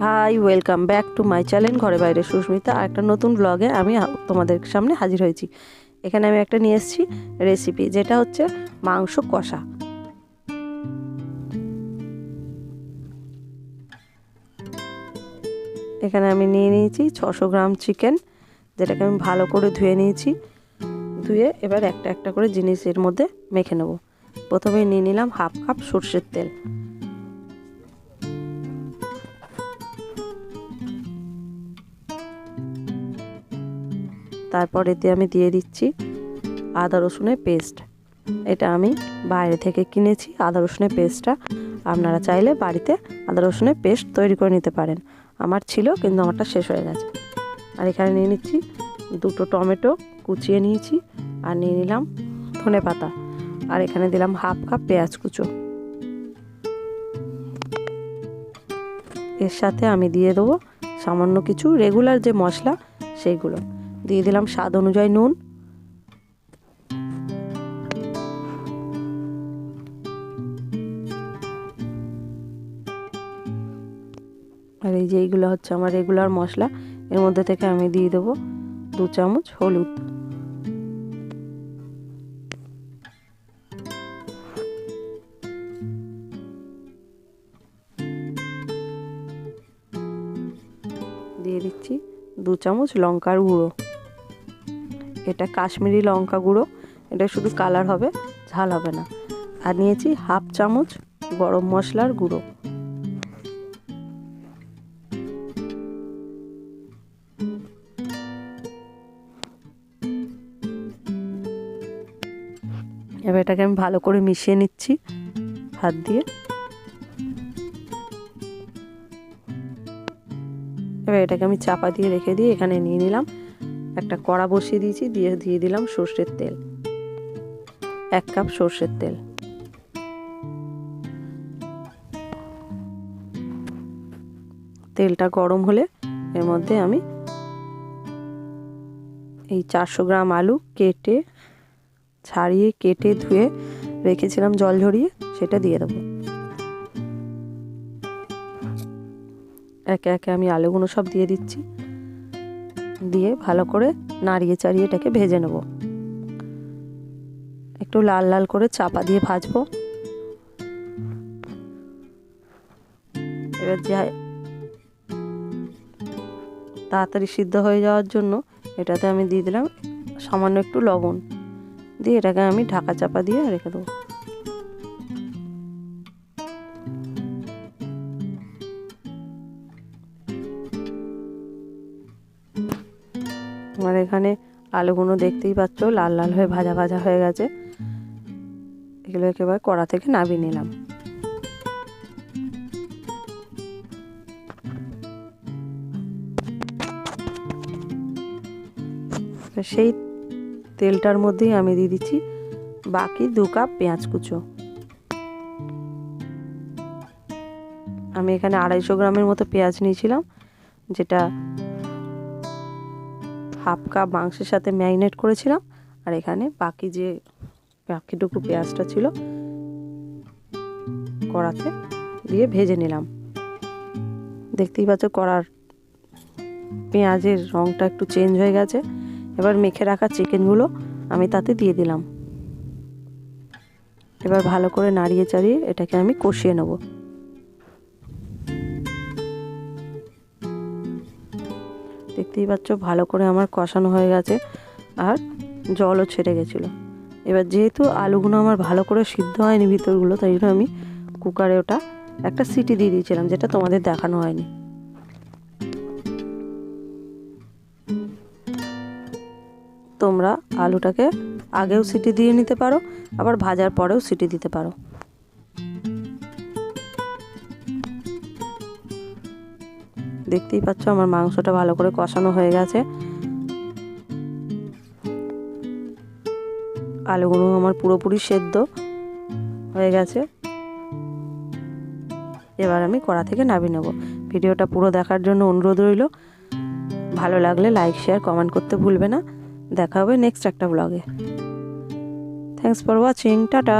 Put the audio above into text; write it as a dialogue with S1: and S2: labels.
S1: Hi welcome back to my channel ঘরে বাইরে সুস্মিতা আর একটা নতুন ব্লগে আমি তোমাদের সামনে হাজির হয়েছি। এখানে আমি একটা নিয়ে এসেছি রেসিপি যেটা হচ্ছে মাংস কষা। এখানে আমি নিয়ে নিয়েছি ছশো গ্রাম চিকেন যেটাকে আমি ভালো করে ধুয়ে নিয়েছি। ধুয়ে এবার একটা একটা করে জিনিস এর মধ্যে মেখে নেব। প্রথমে নিয়ে নিলাম হাফ কাপ সর্ষের তেল। তারপর এতে আমি দিয়ে দিচ্ছি আদা রসুনের পেস্ট। এটা আমি বাইরে থেকে কিনেছি আদা রসুনের পেস্টটা। আপনারা চাইলে বাড়িতে আদা রসুনের পেস্ট তৈরি করে নিতে পারেন। আমার ছিল কিন্তু আমারটা শেষ হয়ে গেছে। আর এখানে নিয়ে নিচ্ছি দুটো টমেটো কুচিয়ে নিয়েছি আর নিয়ে নিলাম ধনে পাতা। আর এখানে দিলাম হাফ কাপ পেঁয়াজ কুচো। এর সাথে আমি দিয়ে দেবো সামান্য কিছু রেগুলার যে মশলা, সেইগুলো। দিয়ে দিলাম স্বাদ অনুযায়ী নুন। আর এই যে এইগুলো হচ্ছে আমার রেগুলার মশলা, এর মধ্যে থেকে আমি দিয়ে দেবো দু চামচ হলুদ। দিয়ে দিচ্ছি দু চামচ লঙ্কার গুঁড়ো। এটা কাশ্মীরি লঙ্কা গুঁড়ো। এটা শুধু কালার হবে, ঝাল হবে না। আর নিয়েছি হাফ চামচ গরম মশলার গুঁড়ো। এবার এটাকে আমি ভালো করে মিশিয়ে নিচ্ছি হাত দিয়ে। এবার এটাকে আমি চাপা দিয়ে রেখে দিয়ে এখানে নিয়ে নিলাম। একটা কড়া বসিয়ে দিয়েছি, দিয়ে দিয়ে দিলাম সর্ষের তেল। এক কাপ সর্ষের তেল। তেলটা গরম হলে এর মধ্যে আমি এই চারশো গ্রাম আলু কেটে, ছাড়িয়ে কেটে ধুয়ে রেখেছিলাম জল ঝরিয়ে, সেটা দিয়ে দেবো। একে একে আমি আলুগুলো সব দিয়ে দিচ্ছি। দিয়ে ভালো করে নাড়িয়ে চাড়িয়ে এটাকে ভেজে নেব। একটু লাল লাল করে চাপা দিয়ে ভাজবো। এবার যা তাড়াতাড়ি সিদ্ধ হয়ে যাওয়ার জন্য এটাতে আমি দিয়ে দিলাম সামান্য একটু লবণ। দিয়ে এটাকে আমি ঢাকা চাপা দিয়ে রেখে দেবো। আমার এখানে আলুগুলো দেখতেই পাচ্ছ, লাল লাল হয়ে ভাজা ভাজা হয়ে গেছে। এগুলো একেবারে কড়া থেকে নামিয়ে নিলাম। সেই তেলটার মধ্যেই আমি দিয়ে দিচ্ছি বাকি দু কাপ পেঁয়াজ কুচো। আমি এখানে আড়াইশো গ্রামের মতো পেঁয়াজ নিয়েছিলাম, যেটা হাফ কাপ মাংসের সাথে ম্যারিনেট করেছিলাম। আর এখানে বাকি যে বাকিটুকু পেঁয়াজটা ছিল, কড়াতে দিয়ে ভেজে নিলাম। দেখতেই পাচ্ছ কড়ার পেঁয়াজের রঙটা একটু চেঞ্জ হয়ে গেছে। এবার মেখে রাখা চিকেনগুলো আমি তাতে দিয়ে দিলাম। এবার ভালো করে নাড়িয়ে চাড়িয়ে এটাকে আমি কষিয়ে নেব। দেখতেই পাচ্ছ, ভালো করে আমার কষানো হয়ে গেছে আর জলও ছেড়ে গেছিল। এবার যেহেতু আলুগুলো আমার ভালো করে সিদ্ধ হয়নি ভিতরগুলো, তাই জন্য আমি কুকারে ওটা একটা সিটি দিয়ে দিয়েছিলাম, যেটা তোমাদের দেখানো হয়নি। তোমরা আলুটাকে আগেও সিটি দিয়ে নিতে পারো, আবার ভাজার পরেও সিটি দিতে পারো। দেখতেই পাচ্ছ আমার মাংসটা ভালো করে কষানো হয়ে গেছে। আলুগুলো আমার পুরোপুরি সেদ্ধ হয়ে গেছে। এবার আমি কড়া থেকে নামিয়ে নেব। ভিডিওটা পুরো দেখার জন্য অনুরোধ রইল। ভালো লাগলে লাইক, শেয়ার, কমেন্ট করতে ভুলবে না। দেখা হবে নেক্সট একটা ব্লগে। Thanks for watching tata.